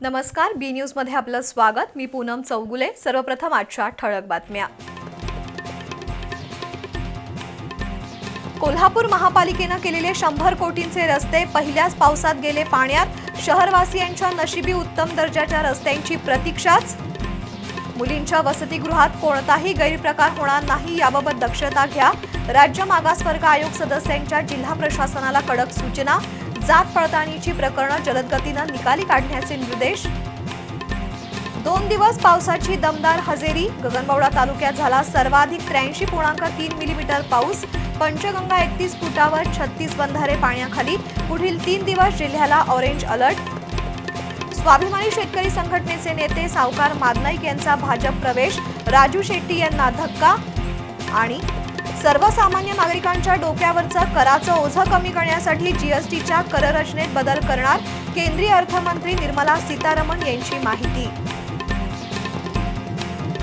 नमस्कार बी न्यूजमध्ये आपलं स्वागत. मी पूनम चौगुले. सर्वप्रथम आजच्या ठळक बातम्या. कोल्हापूर महापालिकेनं केलेले शंभर कोटींचे रस्ते पहिल्याच पावसात गेले पाण्यात. शहरवासियांच्या नशिबी उत्तम दर्जाच्या रस्त्यांची प्रतीक्षाच. मुलींच्या वसतिगृहात कोणताही गैरप्रकार होणार नाही याबाबत दक्षता घ्या. राज्य मागासवर्ग आयोग सदस्यांच्या जिल्हा प्रशासनाला कडक सूचना. जात पडताळणीची प्रकरणं जलदगतीनं निकाली काढण्याचे निर्देश. दोन दिवस पावसाची दमदार हजेरी. गगनबावडा तालुक्यात झाला सर्वाधिक त्र्याऐंशी पूर्णांक तीन मिलीमीटर पाऊस. पंचगंगा एकतीस फुटावर छत्तीस बंधारे पाण्याखाली. पुढील तीन दिवस जिल्ह्याला ऑरेंज अलर्ट. स्वाभिमानी शेतकरी संघटनेचे नेते सावकार मादनाईक यांचा भाजप प्रवेश. राजू शेट्टी यांना धक्का. आणि सर्वसामान्य नागरिकांच्या डोक्यावरचं कराचं ओझं कमी करण्यासाठी जीएसटीच्या कररचनेत बदल करणार केंद्रीय अर्थमंत्री निर्मला सीतारामन यांची माहिती.